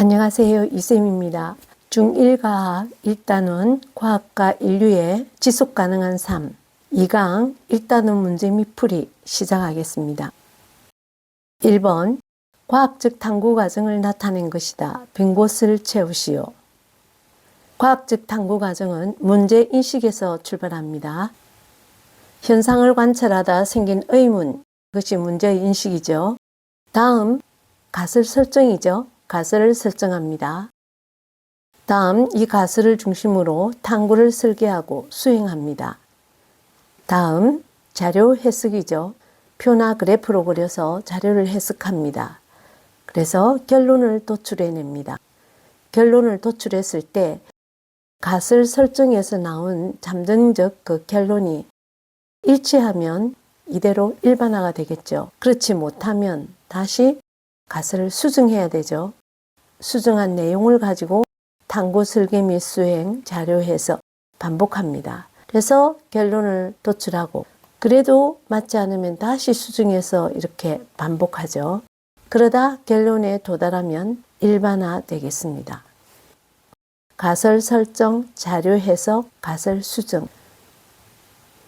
안녕하세요. 이쌤입니다. 중1과학 1단원 과학과 인류의 지속 가능한 삶 2강 1단원 문제 및 풀이 시작하겠습니다. 1번 과학적 탐구 과정을 나타낸 것이다. 빈 곳을 채우시오. 과학적 탐구 과정은 문제 인식에서 출발합니다. 현상을 관찰하다 생긴 의문, 그것이 문제 인식이죠. 다음 가설 설정이죠. 가설을 설정합니다. 다음 이 가설을 중심으로 탐구를 설계하고 수행합니다. 다음 자료 해석이죠. 표나 그래프로 그려서 자료를 해석합니다. 그래서 결론을 도출해냅니다. 결론을 도출했을 때 가설 설정에서 나온 잠정적 그 결론이 일치하면 이대로 일반화가 되겠죠. 그렇지 못하면 다시 가설을 수정해야 되죠. 수정한 내용을 가지고 탐구 설계 및 수행 자료해서 반복합니다. 그래서 결론을 도출하고 그래도 맞지 않으면 다시 수정해서 이렇게 반복하죠. 그러다 결론에 도달하면 일반화 되겠습니다. 가설 설정, 자료 해석, 가설 수정.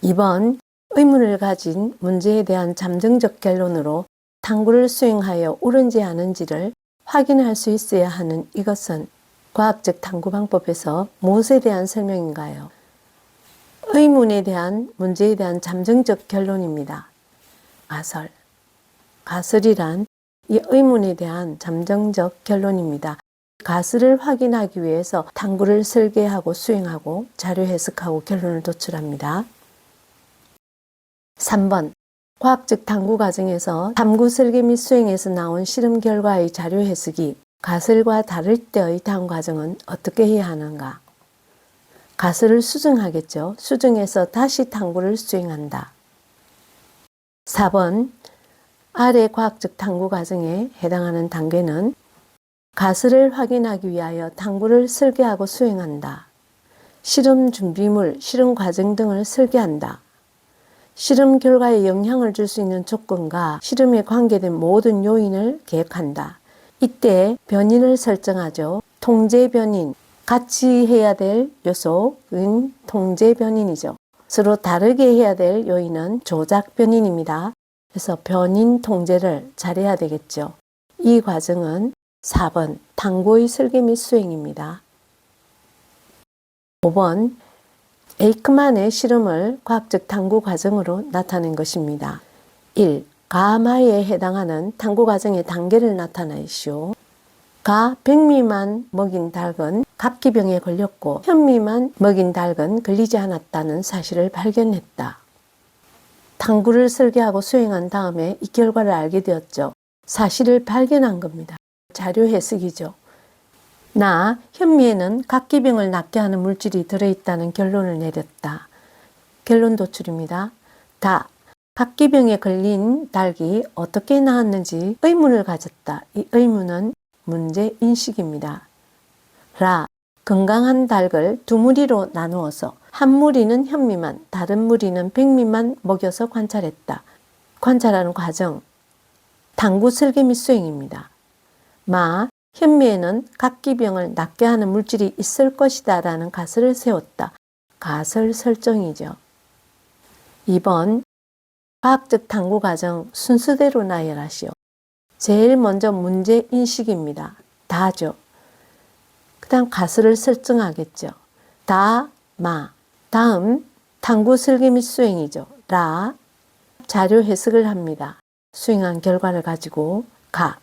2번 의문을 가진 문제에 대한 잠정적 결론으로 탐구를 수행하여 옳은지 아는지를 확인할 수 있어야 하는 이것은 과학적 탐구 방법에서 무엇에 대한 설명인가요? 의문에 대한 문제에 대한 잠정적 결론입니다. 가설. 가설이란 이 의문에 대한 잠정적 결론입니다. 가설을 확인하기 위해서 탐구를 설계하고 수행하고 자료 해석하고 결론을 도출합니다. 3번 과학적 탐구 과정에서 탐구 설계 및 수행에서 나온 실험 결과의 자료 해석이 가설과 다를 때의 탐구 과정은 어떻게 해야 하는가? 가설을 수정하겠죠. 수정해서 다시 탐구를 수행한다. 4번 아래 과학적 탐구 과정에 해당하는 단계는 가설을 확인하기 위하여 탐구를 설계하고 수행한다. 실험 준비물, 실험 과정 등을 설계한다. 실험 결과에 영향을 줄 수 있는 조건과 실험에 관계된 모든 요인을 계획한다. 이때 변인을 설정하죠. 통제 변인, 같이 해야 될 요소은 통제 변인이죠. 서로 다르게 해야 될 요인은 조작 변인입니다. 그래서 변인 통제를 잘해야 되겠죠. 이 과정은 4번 탐구의 설계 및 수행입니다. 5번 에이크만의 실험을 과학적 탐구 과정으로 나타낸 것입니다. 1. 가마에 해당하는 탐구 과정의 단계를 나타내시오. 가 백미만 먹인 닭은 갑기병에 걸렸고 현미만 먹인 닭은 걸리지 않았다는 사실을 발견했다. 탐구를 설계하고 수행한 다음에 이 결과를 알게 되었죠. 사실을 발견한 겁니다. 자료 해석이죠. 나 현미에는 각기병을 낫게 하는 물질이 들어있다는 결론을 내렸다. 결론 도출입니다. 다 각기병에 걸린 닭이 어떻게 나았는지 의문을 가졌다. 이 의문은 문제 인식입니다. 라 건강한 닭을 두 무리로 나누어서 한 무리는 현미만 다른 무리는 백미만 먹여서 관찰했다. 관찰하는 과정 당구 및 수행입니다. 마 현미에는 각기병을 낫게 하는 물질이 있을 것이다 라는 가설을 세웠다. 가설 설정이죠. 2번 과학적 탐구 과정 순서대로 나열하시오. 제일 먼저 문제 인식입니다. 다죠. 그 다음 가설을 설정하겠죠. 다, 마. 다음 탐구 설계 및 수행이죠. 라. 자료 해석을 합니다. 수행한 결과를 가지고 가.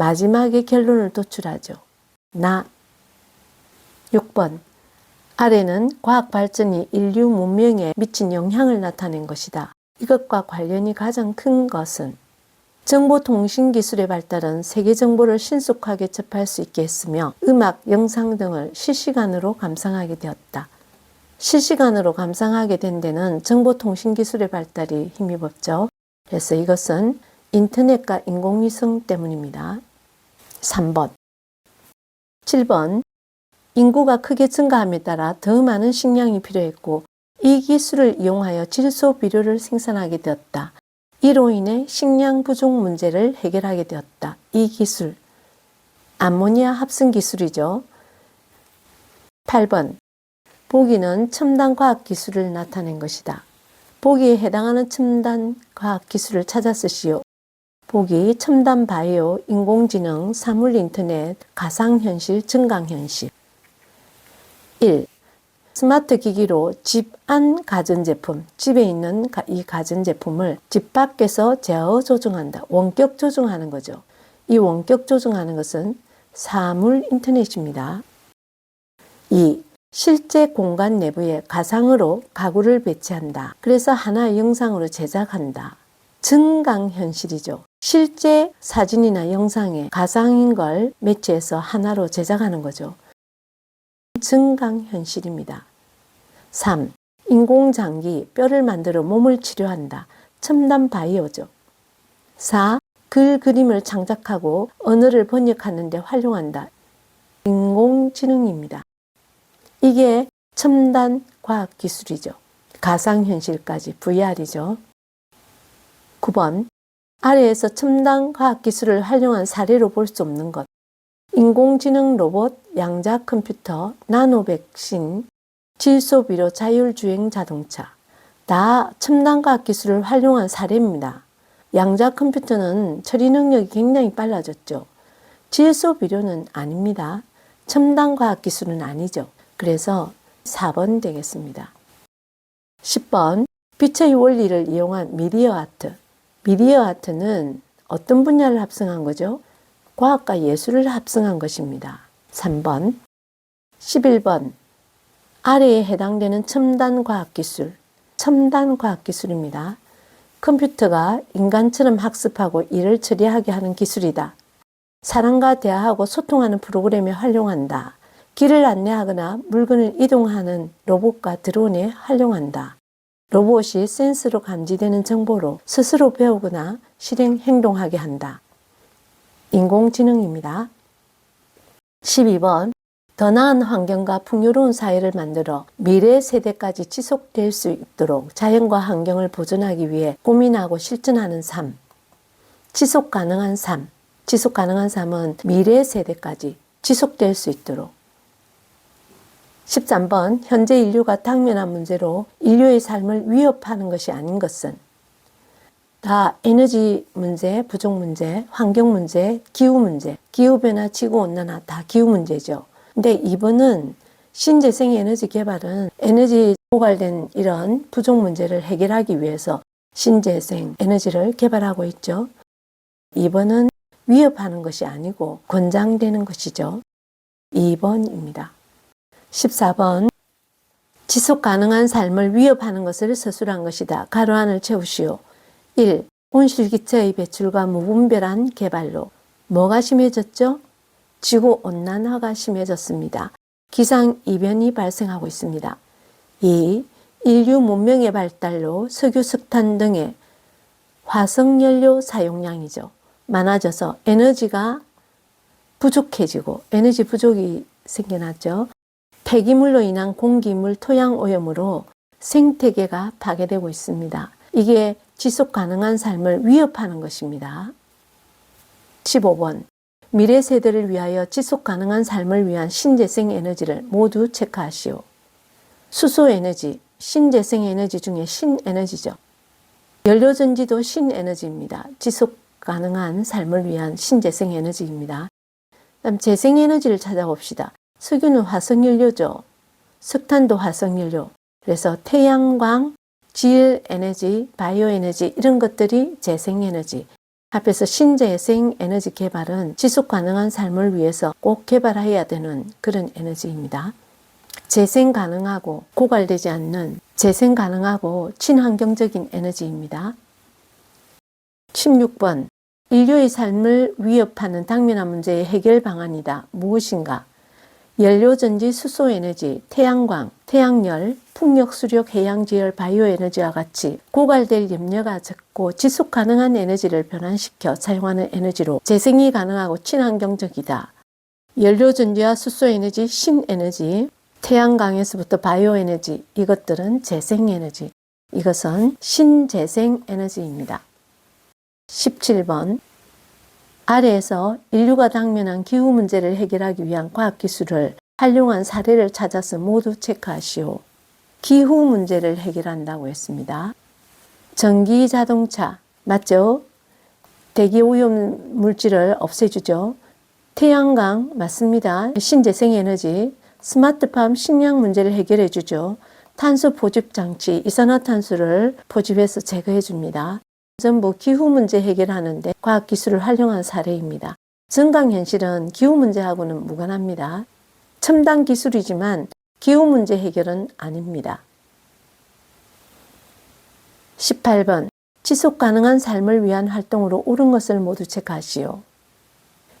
마지막에 결론을 도출하죠. 나. 6번. 아래는 과학 발전이 인류 문명에 미친 영향을 나타낸 것이다. 이것과 관련이 가장 큰 것은 정보통신 기술의 발달은 세계 정보를 신속하게 접할 수 있게 했으며 음악, 영상 등을 실시간으로 감상하게 되었다. 실시간으로 감상하게 된 데는 정보통신 기술의 발달이 힘입었죠. 그래서 이것은 인터넷과 인공위성 때문입니다. 3번. 7번. 인구가 크게 증가함에 따라 더 많은 식량이 필요했고 이 기술을 이용하여 질소 비료를 생산하게 되었다. 이로 인해 식량 부족 문제를 해결하게 되었다. 이 기술. 암모니아 합성 기술이죠. 8번. 보기는 첨단 과학 기술을 나타낸 것이다. 보기에 해당하는 첨단 과학 기술을 찾아 쓰시오. 보기 첨단 바이오, 인공지능, 사물 인터넷, 가상현실, 증강현실. 1. 스마트 기기로 집 안 가전제품, 집에 있는 가- 이 가전제품을 집 밖에서 제어 조종한다. 원격 조종하는 거죠. 이 원격 조종하는 것은 사물 인터넷입니다. 2. 실제 공간 내부에 가상으로 가구를 배치한다. 그래서 하나의 영상으로 제작한다. 증강현실이죠. 실제 사진이나 영상에 가상인 걸 매치해서 하나로 제작하는 거죠. 증강현실입니다. 3. 인공장기, 뼈를 만들어 몸을 치료한다. 첨단 바이오죠. 4. 글, 그림을 창작하고 언어를 번역하는 데 활용한다. 인공지능입니다. 이게 첨단 과학 기술이죠. 가상현실까지 VR이죠. 9번. 아래에서 첨단 과학 기술을 활용한 사례로 볼 수 없는 것. 인공지능 로봇, 양자 컴퓨터, 나노 백신, 질소 비료 자율주행 자동차. 다 첨단 과학 기술을 활용한 사례입니다. 양자 컴퓨터는 처리 능력이 굉장히 빨라졌죠. 질소 비료는 아닙니다. 첨단 과학 기술은 아니죠. 그래서 4번 되겠습니다. 10번 빛의 원리를 이용한 미디어 아트. 미디어 아트는 어떤 분야를 합성한 거죠? 과학과 예술을 합성한 것입니다. 3번 11번 아래에 해당되는 첨단 과학 기술. 첨단 과학 기술입니다. 컴퓨터가 인간처럼 학습하고 일을 처리하게 하는 기술이다. 사람과 대화하고 소통하는 프로그램에 활용한다. 길을 안내하거나 물건을 이동하는 로봇과 드론에 활용한다. 로봇이 센스로 감지되는 정보로 스스로 배우거나 실행 행동하게 한다. 인공지능입니다. 12번 더 나은 환경과 풍요로운 사회를 만들어 미래 세대까지 지속될 수 있도록 자연과 환경을 보존하기 위해 고민하고 실천하는 삶. 지속 가능한 삶. 지속 가능한 삶은 미래 세대까지 지속될 수 있도록 13번 현재 인류가 당면한 문제로 인류의 삶을 위협하는 것이 아닌 것은 다 에너지 문제, 부족 문제, 환경 문제, 기후 문제, 기후 변화, 지구 온난화 다 기후 문제죠. 근데 이번은 신재생 에너지 개발은 에너지 고갈된 이런 부족 문제를 해결하기 위해서 신재생 에너지를 개발하고 있죠. 이번은 위협하는 것이 아니고 권장되는 것이죠. 2번입니다. 14번 지속 가능한 삶을 위협하는 것을 서술한 것이다. 가로 안을 채우시오. 1. 온실기체의 배출과 무분별한 개발로 뭐가 심해졌죠? 지구 온난화가 심해졌습니다. 기상 이변이 발생하고 있습니다. 2. 인류 문명의 발달로 석유, 석탄 등의 화석연료 사용량이죠. 많아져서 에너지가 부족해지고 에너지 부족이 생겨났죠. 폐기물로 인한 공기물 토양 오염으로 생태계가 파괴되고 있습니다. 이게 지속 가능한 삶을 위협하는 것입니다. 15번. 미래 세대를 위하여 지속 가능한 삶을 위한 신재생 에너지를 모두 체크하시오. 수소 에너지, 신재생 에너지 중에 신에너지죠. 연료전지도 신에너지입니다. 지속 가능한 삶을 위한 신재생 에너지입니다. 다음 재생 에너지를 찾아봅시다. 석유는 화석연료죠. 석탄도 화석연료. 그래서 태양광, 질 에너지, 바이오 에너지 이런 것들이 재생 에너지. 합해서 신재생 에너지 개발은 지속 가능한 삶을 위해서 꼭 개발해야 되는 그런 에너지입니다. 재생 가능하고 고갈되지 않는 재생 가능하고 친환경적인 에너지입니다. 16번 인류의 삶을 위협하는 당면한 문제의 해결 방안이다. 무엇인가? 연료전지, 수소에너지, 태양광, 태양열, 풍력 수력, 해양 지열, 바이오 에너지와 같이 고갈될 염려가 적고 지속 가능한 에너지를 변환시켜 사용하는 에너지로 재생이 가능하고 친환경적이다. 연료전지와 수소에너지, 신에너지, 태양광에서부터 바이오 에너지, 이것들은 재생에너지, 이것은 신재생 에너지입니다. 17번 아래에서 인류가 당면한 기후 문제를 해결하기 위한 과학 기술을 활용한 사례를 찾아서 모두 체크하시오. 기후 문제를 해결한다고 했습니다. 전기 자동차, 맞죠? 대기 오염 물질을 없애주죠. 태양광, 맞습니다. 신재생 에너지, 스마트팜 식량 문제를 해결해 주죠. 탄소 포집 장치, 이산화탄소를 포집해서 제거해 줍니다. 전부 기후 문제 해결하는데 과학 기술을 활용한 사례입니다. 증강 현실은 기후 문제하고는 무관합니다. 첨단 기술이지만 기후 문제 해결은 아닙니다. 18번 지속 가능한 삶을 위한 활동으로 옳은 것을 모두 체크하시오.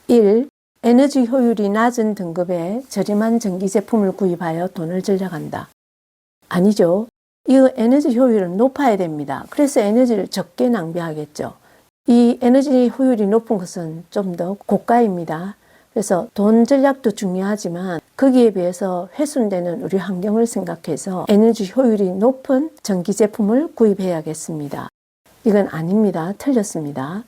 1. 에너지 효율이 낮은 등급의 저렴한 전기 제품을 구입하여 돈을 절약한다. 아니죠. 이 에너지 효율은 높아야 됩니다. 그래서 에너지를 적게 낭비하겠죠. 이 에너지 효율이 높은 것은 좀 더 고가입니다. 그래서 돈 절약도 중요하지만 거기에 비해서 훼손되는 우리 환경을 생각해서 에너지 효율이 높은 전기 제품을 구입해야겠습니다. 이건 아닙니다. 틀렸습니다.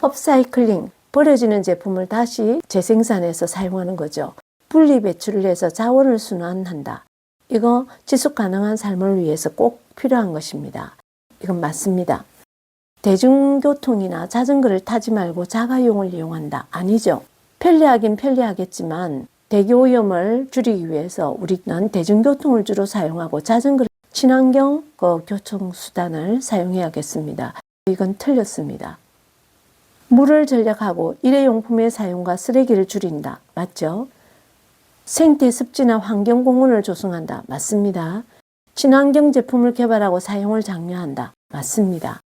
업사이클링, 버려지는 제품을 다시 재생산해서 사용하는 거죠. 분리 배출을 해서 자원을 순환한다. 이거 지속 가능한 삶을 위해서 꼭 필요한 것입니다. 이건 맞습니다. 대중교통이나 자전거를 타지 말고 자가용을 이용한다. 아니죠. 편리하긴 편리하겠지만 대기 오염을 줄이기 위해서 우리는 대중교통을 주로 사용하고 자전거를 친환경 그 교통수단을 사용해야겠습니다. 이건 틀렸습니다. 물을 절약하고 일회용품의 사용과 쓰레기를 줄인다. 맞죠? 생태 습지나 환경 공원을 조성한다. 맞습니다. 친환경 제품을 개발하고 사용을 장려한다. 맞습니다.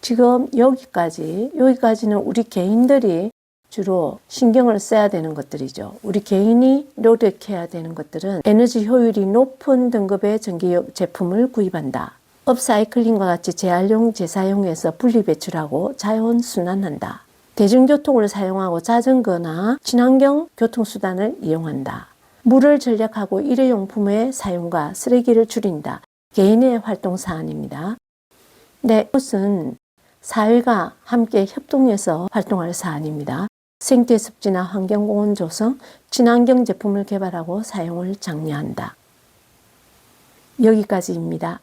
지금 여기까지, 여기까지는 우리 개인들이 주로 신경을 써야 되는 것들이죠. 우리 개인이 노력해야 되는 것들은 에너지 효율이 높은 등급의 전기 제품을 구입한다. 업사이클링과 같이 재활용, 재사용해서 분리 배출하고 자연 순환한다. 대중교통을 사용하고 자전거나 친환경 교통수단을 이용한다. 물을 절약하고 일회용품의 사용과 쓰레기를 줄인다. 개인의 활동 사안입니다. 네, 이것은 사회가 함께 협동해서 활동할 사안입니다. 생태 습지나 환경공원 조성, 친환경 제품을 개발하고 사용을 장려한다. 여기까지입니다.